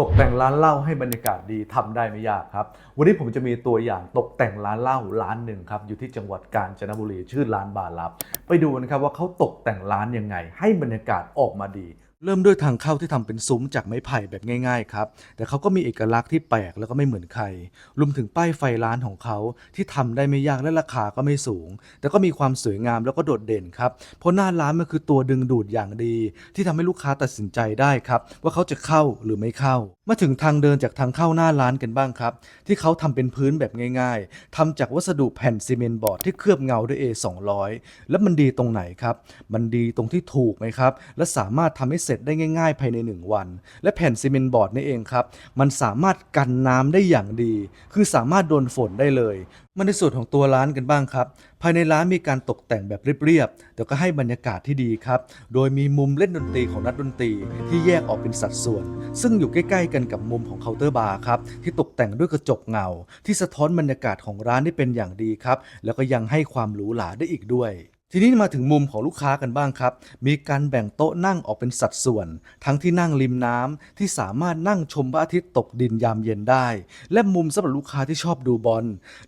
ตกแต่งร้านเหล้าให้บรรยากาศดีทำได้ไม่ยากครับ วันนี้ผมจะมีตัวอย่างตกแต่งร้านเหล้าร้านหนึ่งครับอยู่ที่จังหวัดกาญจนบุรีชื่อร้านบาลับ ไปดูนะครับว่าเขาตกแต่งร้านยังไง ให้บรรยากาศออกมาดี เริ่มด้วยทางเข้าที่ทำเป็นซุ้มจากไม้ไผ่แบบง่ายๆครับ แต่เขาก็มีเอกลักษณ์ที่แปลกแล้วก็ไม่เหมือนใคร รวมถึงป้ายไฟร้านของเขาที่ทำได้ไม่ยากและราคาก็ไม่สูง แต่ก็มีความสวยงามแล้วก็โดดเด่นครับ เพราะหน้าร้านมันคือตัวดึงดูดอย่างดี ที่ทำให้ลูกค้าตัดสินใจได้ครับ ว่าเขาจะเข้าหรือไม่เข้า มาถึงทางเดินจากทางเข้าหน้าร้านกันบ้างครับ ที่เขาทำเป็นพื้นแบบง่าย ๆทำจากวัสดุแผ่นซีเมนต์บอร์ดที่เคลือบเงาด้วย A 200แล้วมันดีตรงไหนครับ มันดีตรงที่ถูกไหมครับ และสามารถทำให้เร็จได้ง่ายๆ ภายใน 1 วัน และแผ่นซีเมนต์บอร์ดนี่เองครับ มันสามารถกันน้ำได้อย่างดี คือสามารถโดนฝนได้เลยมาในส่วนของตัวร้านกันบ้างครับ ภายในร้านมีการตกแต่งแบบเรียบๆ แต่ก็ให้บรรยากาศที่ดีครับ โดยมีมุมเล่นดนตรีของนักดนตรีที่แยกออกเป็นสัดส่วน ซึ่งอยู่ใกล้ๆ กันกับมุมของเคาน์เตอร์บาร์ครับ ที่ตกแต่งด้วยกระจกเงา ที่สะท้อนบรรยากาศของร้านได้เป็นอย่างดีครับ แล้วก็ยังให้ความหรูหราได้อีกด้วย ทีนี้มาถึงมุมของลูกค้ากันบ้างครับ มีการแบ่งโต๊ะนั่งออกเป็นสัดส่วน ทั้งที่นั่งริมน้ำที่สามารถนั่งชมพระอาทิตย์ตกดินยามเย็นได้ และมุมสำหรับลูกค้าที่ชอบดูบอล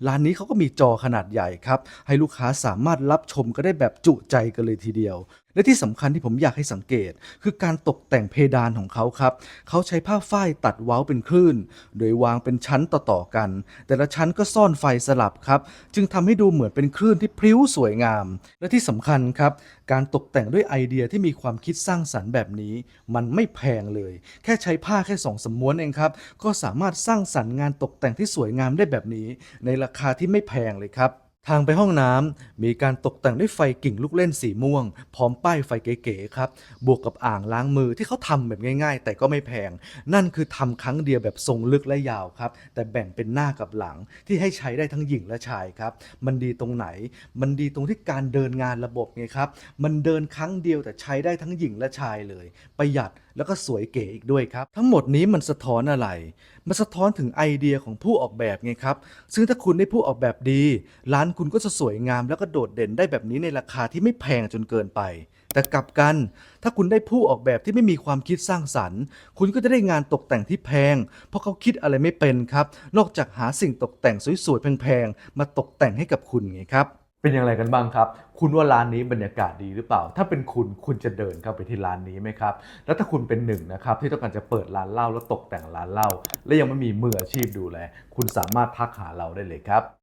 ร้านนี้เขาก็มีจอขนาดใหญ่ครับ ให้ลูกค้าสามารถรับชมก็ได้แบบจุใจกันเลยทีเดียว และที่สำคัญที่ผมอยากให้สังเกต คือการตกแต่งเพดานของเขาครับ เขาใช้ผ้าฝ้ายตัดเว้าเป็นคลื่น โดยวางเป็นชั้นต่อๆกัน แต่ละชั้นก็ซ่อนไฟสลับครับ จึงทำให้ดูเหมือนเป็นคลื่นที่พริ้วสวยงาม และที่สำคัญครับ การตกแต่งด้วยไอเดียที่มีความคิดสร้างสรรค์แบบนี้ มันไม่แพงเลย แค่ใช้ผ้าแค่สองสมม้วนเองครับ ก็สามารถสร้างสรรค์งานตกแต่งที่สวยงามได้แบบนี้ ในราคาที่ไม่แพงเลยครับ ทางไปห้องน้ำมีการตกแต่งด้วยไฟกิ่งลูกเล่นสีม่วง พร้อมป้ายไฟเก๋ๆครับ บวกกับอ่างล้างมือที่เขาทำแบบง่าย ๆ แต่ก็ไม่แพง นั่นคือทำครั้งเดียวแบบทรงลึกและยาวครับ แต่แบ่งเป็นหน้ากับหลังที่ให้ใช้ได้ทั้งหญิงและชายครับ มันดีตรงไหน มันดีตรงที่การเดินงานระบบไงครับ มันเดินครั้งเดียวแต่ใช้ได้ทั้งหญิงและชายเลย ประหยัดแล้วก็สวยเก๋อีกด้วยครับ ทั้งหมดนี้มันสะท้อนอะไรมันสะท้อนถึงไอเดียของผู้ออกแบบไงครับ ซึ่งถ้าคุณได้ผู้ออกแบบดี ร้านคุณก็จะสวยงามแล้วก็โดดเด่นได้แบบนี้ในราคาที่ไม่แพงจนเกินไป แต่กลับกัน ถ้าคุณได้ผู้ออกแบบที่ไม่มีความคิดสร้างสรรค์ คุณก็จะได้งานตกแต่งที่แพง เพราะเขาคิดอะไรไม่เป็นครับ นอกจากหาสิ่งตกแต่งสวยๆแพงๆมาตกแต่งให้กับคุณไงครับ เป็นอย่างไรกันบ้างครับ คุณว่าร้านนี้บรรยากาศดีหรือเปล่า ถ้าเป็นคุณคุณจะเดินเข้าไปที่ร้านนี้ไหมครับ แล้วถ้าคุณเป็นหนึ่งนะครับที่ต้องการจะเปิดร้านเหล้าแล้วตกแต่งร้านเหล้าและยังไม่มีมืออาชีพดูแล คุณสามารถทักหาเราได้เลยครับ